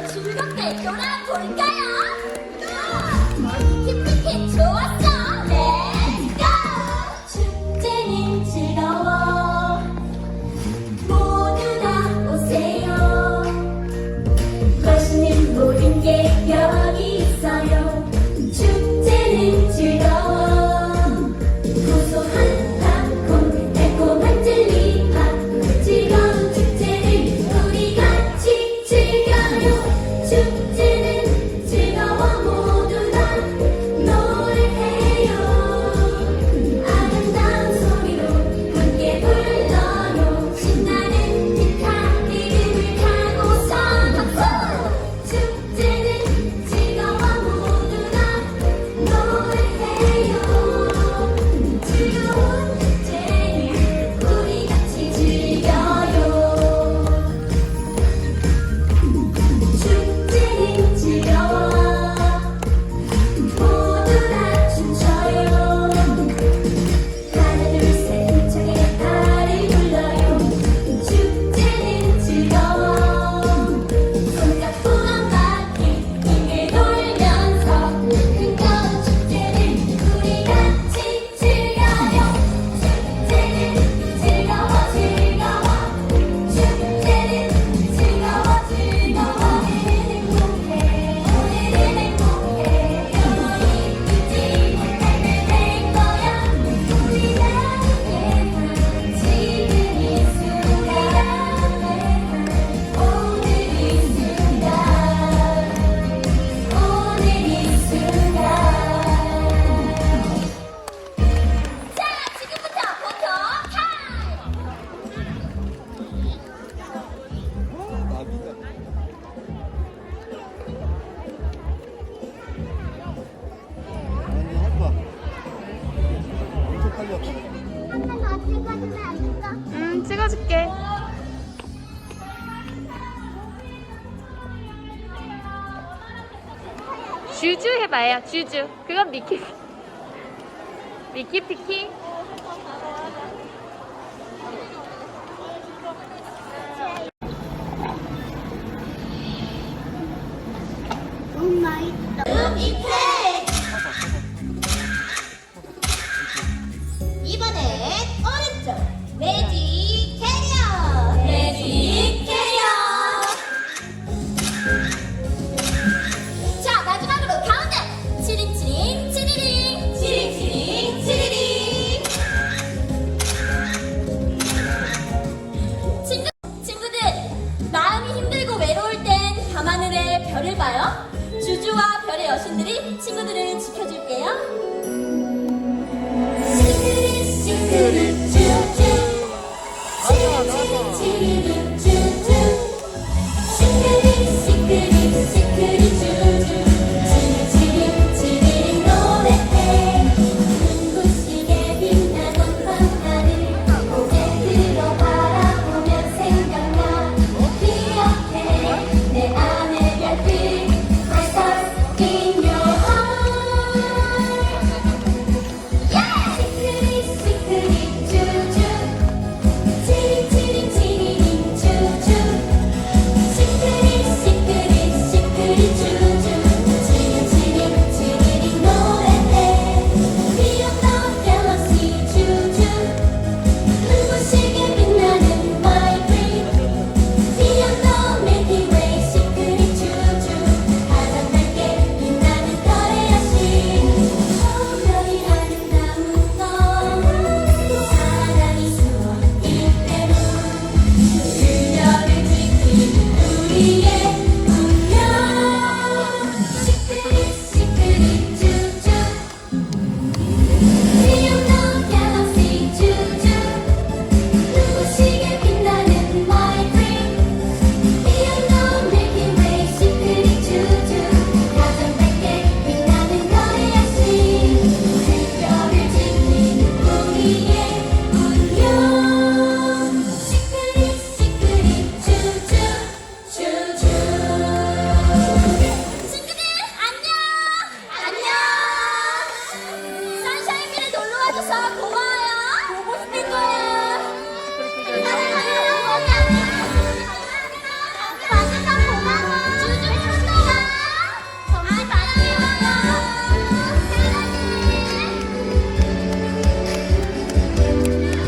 즐겁게 놀아볼까요? 힘들게 음, 찍어줄게. 주주 해봐요, 주주. 그건 미키. 미키 피키? 여신들이 친구들을 지켜줄게요. 시크릿 시크릿 sa nagsasago?